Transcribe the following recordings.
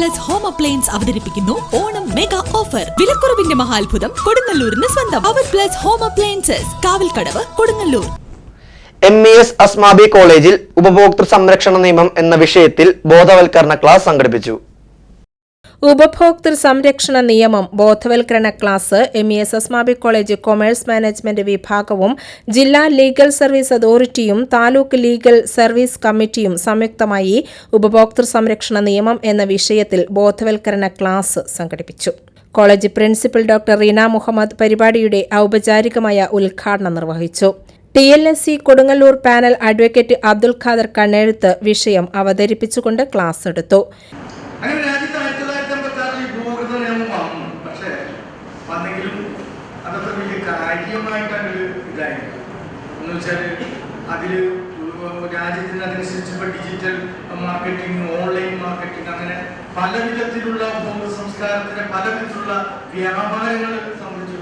Plus home appliance അവതരിപ്പിക്കുന്നു. Onam mega offer വിലക്കുറവിന്റെ മഹാത്ഭുതം കൊടുങ്ങല്ലൂരിന് സ്വന്തം. അവർ plus home appliances Kavalkadavu Kodungallur. M E S Asmabi കോളേജിൽ ഉപഭോക്തൃ സംരക്ഷണ നിയമം എന്ന വിഷയത്തിൽ ബോധവൽക്കരണ ക്ലാസ് സംഘടിപ്പിച്ചു. ഉപഭോക്തൃ സംരക്ഷണ നിയമം ബോധവൽക്കരണ class M E S Asmabi college commerce management വിഭാഗവും ജില്ലാ ലീഗൽ സർവീസ് അതോറിറ്റിയും താലൂക്ക് ലീഗൽ സർവീസ് കമ്മിറ്റിയും സംയുക്തമായി ഉപഭോക്തൃ സംരക്ഷണ നിയമം എന്ന വിഷയത്തിൽ ബോധവൽക്കരണ ക്ലാസ് സംഘടിപ്പിച്ചു. College principal doctor Reena Muhammad പരിപാടിയുടെ ഔപചാരികമായ ഉദ്ഘാടനം നിർവഹിച്ചു. T L S C Kodungallur panel advocate Abdul Khader കണ്ണെഴുത്ത് വിഷയം അവതരിപ്പിച്ചുകൊണ്ട് ക്ലാസ് എടുത്തു. അതൊക്കെ വലിയ കാര്യമായിട്ടാണ് ഒരു ഇതായിരുന്നു എന്ന് വെച്ചാൽ അതിൽ രാജ്യത്തിന് അതനുസരിച്ച് ഇപ്പോൾ ഡിജിറ്റൽ മാർക്കറ്റിംഗ് ഓൺലൈൻ മാർക്കറ്റിംഗ് അങ്ങനെ പല വിധത്തിലുള്ള ഉപഭോക്തൃ സംസ്കാരത്തിന്റെ പല വിധത്തിലുള്ള വ്യാപാരങ്ങൾ സംബന്ധിച്ച്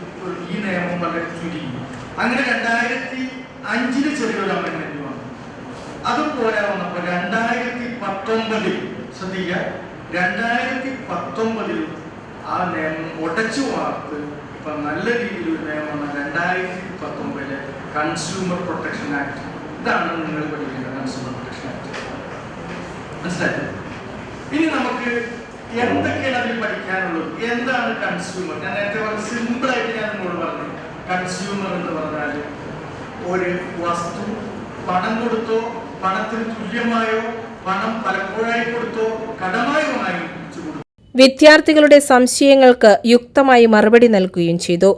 ഈ നിയമം വളരെ ചുരുങ്ങി അങ്ങനെ രണ്ടായിരത്തി അഞ്ചിൽ ചെറിയൊരു അമെന്റ്മെന്റ് വന്നു. അതും പോരാ വന്നപ്പോൾ രണ്ടായിരത്തി പത്തൊമ്പതിൽ ശ്രദ്ധിക്കുക രണ്ടായിരത്തി പത്തൊമ്പതിൽ ആ നിയമം ഉടച്ചു വാർത്ത് ഇപ്പൊ നല്ല രീതിയിൽ ഒരു നിയമമാണ് രണ്ടായിരത്തി പത്തൊമ്പതിലെ കൺസ്യൂമർ പ്രൊട്ടക്ഷൻ ആക്ട് ഇതാണ് നിങ്ങൾ പഠിക്കേണ്ട കൺസ്യൂമർ പ്രൊട്ടക്ഷൻ ആക്ട് മനസ്സിലായോ? ഇനി നമുക്ക് എന്തൊക്കെയാണ് അതിൽ പഠിക്കാനുള്ളത്? എന്താണ് കൺസ്യൂമർ ഞാൻ നേരത്തെ പറഞ്ഞ സിമ്പിൾ ആയിട്ട് ഞാൻ നിങ്ങളോട് പറഞ്ഞു. കൺസ്യൂമർ എന്ന് പറഞ്ഞാൽ ഒരു വസ്തു പണം കൊടുത്തോ പണത്തിന് തുല്യമായോ പണം പലപ്പോഴായി കൊടുത്തോ കടമായോ വിദ്യാർത്ഥികളുടെ സംശയങ്ങൾക്ക് യുക്തമായി മറുപടി നൽകുകയും ചെയ്തു.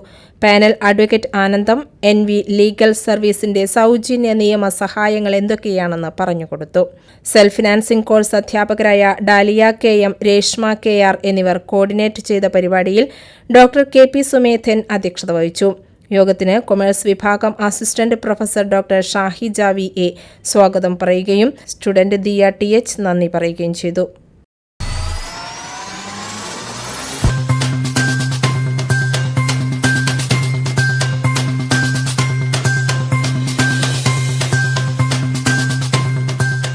Panel advocate Anandam N V legal സർവീസിന്റെ സൗജന്യ നിയമ സഹായങ്ങൾ എന്തൊക്കെയാണെന്ന് പറഞ്ഞുകൊടുത്തു. സെൽഫ് ഫിനാൻസിംഗ് കോഴ്സ് അധ്യാപകരായ Dalia K M Reshma K R എന്നിവർ കോർഡിനേറ്റ് ചെയ്ത പരിപാടിയിൽ ഡോക്ടർ കെ. പി. സുമേധൻ അധ്യക്ഷത വഹിച്ചു. യോഗത്തിന് കൊമേഴ്സ് വിഭാഗം assistant professor doctor Shahi Javi A സ്വാഗതം പറയുകയും സ്റ്റുഡന്റ് ദിയ ടി എച്ച് നന്ദി പറയുകയും ചെയ്തു.